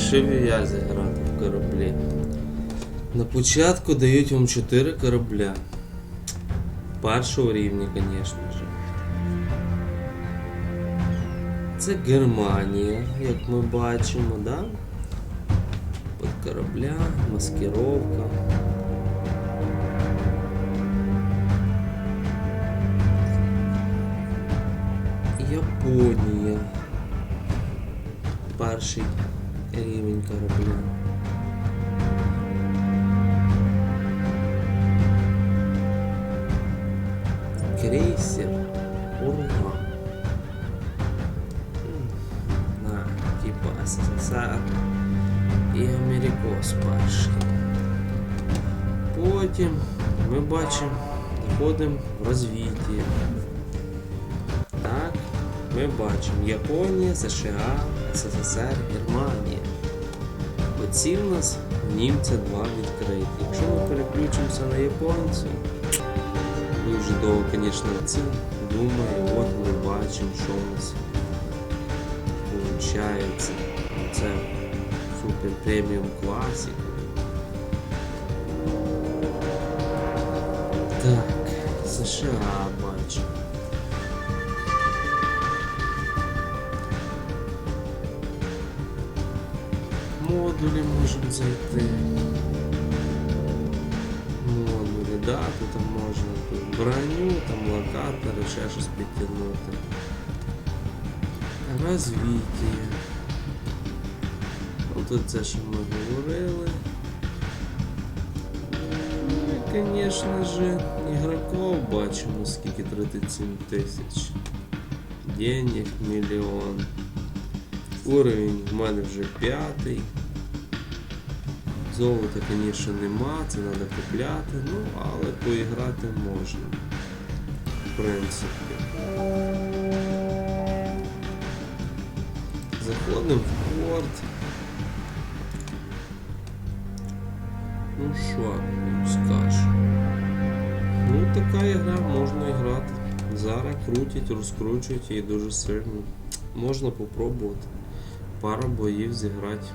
Рішив я зіграти в кораблі. На початку дають вам 4 корабля. Першого рівня, звісно ж. Це Германія, як ми бачимо, да? Под корабля, маскировка. Японія. Перший рівень корабля. Крейсер. Урга. М, На, типа СССР і Америкос перший. Потім ми бачимо, заходимо в розвіття. Ми бачимо Японія, США, СССР, Германія. Оці в нас німця два відкриті. Якщо ми переключимося на японців, дуже довго, звісно, ці думаю, от ми бачимо, що у нас виходить. Це супер преміум класік. Так, США бачимо. Модулі можемо зайти. Модулі, да, тут можна тут броню, там локатори, ще щось підтягнути. Розвіття. Ну тут це що ми говорили. Ну і, звісно ж, ігроків бачимо, скільки 37 тисяч. Денег мільйон. Уровень в мене вже п'ятий. Золота, звісно, нема, це треба купляти, ну, але поіграти можна. В принципі. Заходимо в порт. Ну що, скажу. Ну, така ігра можна грати. Зараз крутять, розкручують її дуже сильно. Можна попробувати. Пару боїв зіграти.